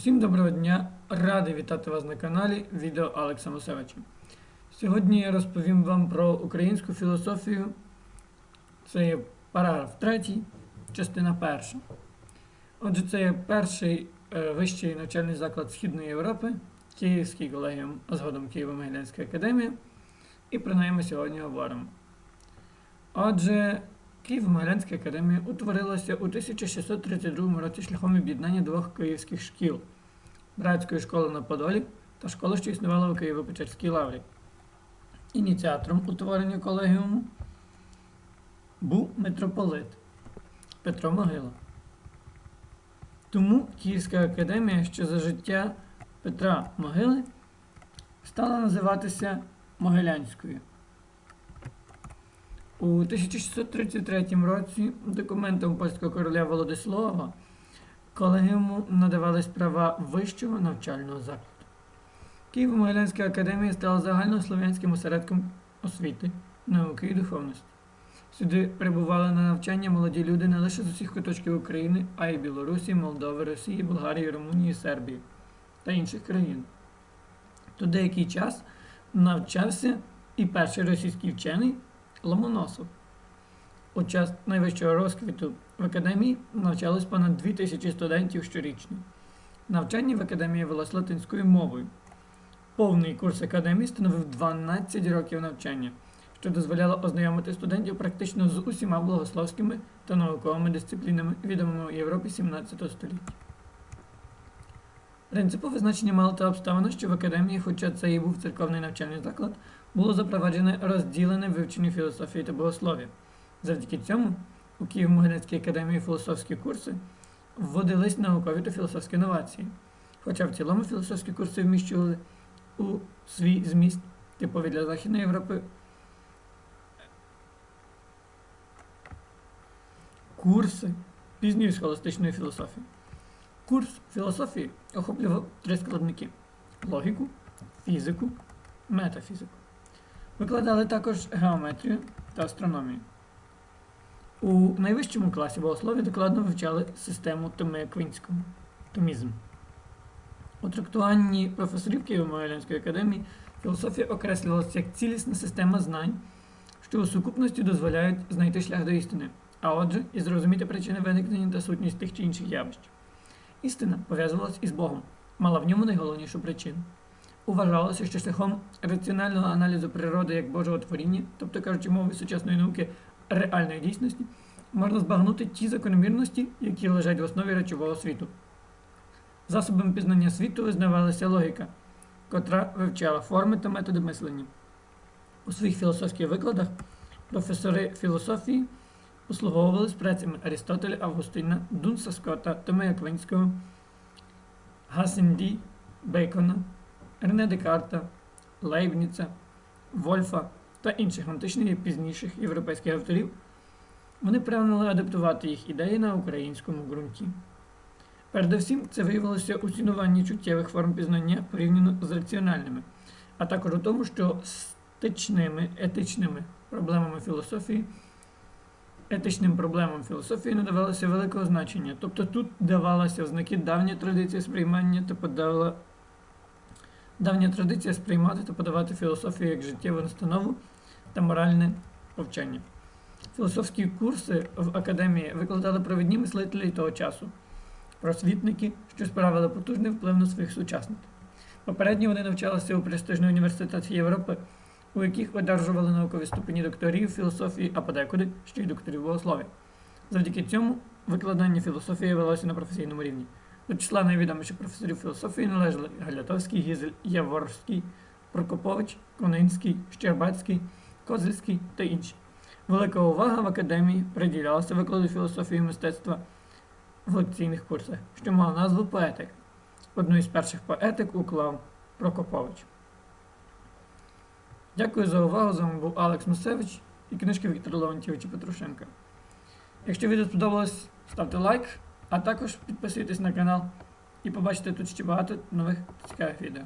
Усім доброго дня! Радий вітати вас на каналі Відео Алекса Мосевича. Сьогодні я розповім вам про українську філософію. Це є параграф 3, частина 1. Отже, це є перший е, вищий навчальний заклад Східної Європи, Київський колегіум, а згодом Києво-Могилянська академія. І про неї ми сьогодні говоримо. Отже, Києво-Могилянська академія утворилася у 1632 році шляхом об'єднання двох київських шкіл братської школи на Подолі та школи, що існувала у Києво-Печерській лаврі. Ініціатором утворення колегіуму був митрополит Петро Могила. Тому Київська академія ще за життя Петра Могили стала називатися Могилянською. У 1633 році документом польського короля Володислава колегіуму надавались права вищого навчального закладу. Києво-Могилянська академія стала загальнослов'янським осередком освіти, науки і духовності. Сюди прибували на навчання молоді люди не лише з усіх куточків України, а й Білорусі, Молдови, Росії, Болгарії, Румунії, Сербії та інших країн. Тут деякий час навчався і перший російський вчений Ломоносов. У час найвищого розквіту в академії навчалось понад 2000 студентів щорічно. Навчання в академії велось латинською мовою. Повний курс академії становив 12 років навчання, що дозволяло ознайомити студентів практично з усіма богословськими та науковими дисциплінами, відомими у Європі 17 століття. Принципове значення мало та обставина, що в академії, хоча це і був церковний навчальний заклад, було запроваджене розділене вивчення філософії та богослов'я. Завдяки цьому у Києво-Могилянській академії філософські курси вводились наукові та філософські новації. Хоча в цілому філософські курси вміщували у свій зміст, типові для Західної Європи. Курси пізньої схоластичної філософії. Курс філософії охоплював три складники: логіку, фізику, метафізику. Викладали також геометрію та астрономію. У найвищому класі богослов'я докладно вивчали систему Томи Аквінського томізм. У трактуванні професорів Києво-Могилянської академії філософія окреслювалася як цілісна система знань, що у сукупності дозволяють знайти шлях до істини, а отже, і зрозуміти причини виникнення та сутність тих чи інших явищ. Істина пов'язувалась із Богом, мала в ньому найголовнішу причину. Вважалося, що шляхом раціонального аналізу природи як Божого творіння, тобто кажучи, мовою сучасної науки реальної дійсності, можна збагнути ті закономірності, які лежать в основі речового світу. Засобом пізнання світу визнавалася логіка, котра вивчала форми та методи мислення. У своїх філософських викладах професори філософії послуговувались працями Арістотеля, Августина, Дунса Скотта, Томея Квинського, Гасенді, Бейкона, Рене Декарта, Лейбніца, Вольфа та інших античних і пізніших європейських авторів, вони прагнули адаптувати їх ідеї на українському ґрунті. Передусім, це виявилося у цінуванні чуттєвих форм пізнання порівняно з раціональними, а також у тому, що стичними етичними проблемами філософії, етичним проблемам філософії надавалося великого значення. Тобто тут давалася в знаки давня традиція сприймання та подавала давня традиція сприймати та подавати філософію як життєву настанову та моральне повчання. Філософські курси в академії викладали провідні мислителі того часу, просвітники, що справили потужний вплив на своїх сучасників. Попередньо вони навчалися у престижних університетах Європи, у яких одержували наукові ступені докторів філософії, а подекуди ще й докторів богослов'я. Завдяки цьому викладання філософії велося на професійному рівні. До числа найвідоміших професорів філософії належали Галятовський, Гізель, Яворський, Прокопович, Конинський, Щербацький, Козельський та інші. Велика увага в академії приділялася викладу філософії мистецтва в лекційних курсах, що мав назву поетик. Одну із перших поетик уклав Прокопович. Дякую за увагу. З вами був Алекс Мусевич і книжки Віктора Леонтьєвича Петрушенка. Якщо відео сподобалось, ставте лайк, а також підписуйтесь на канал і побачите тут ще багато нових цікавих відео.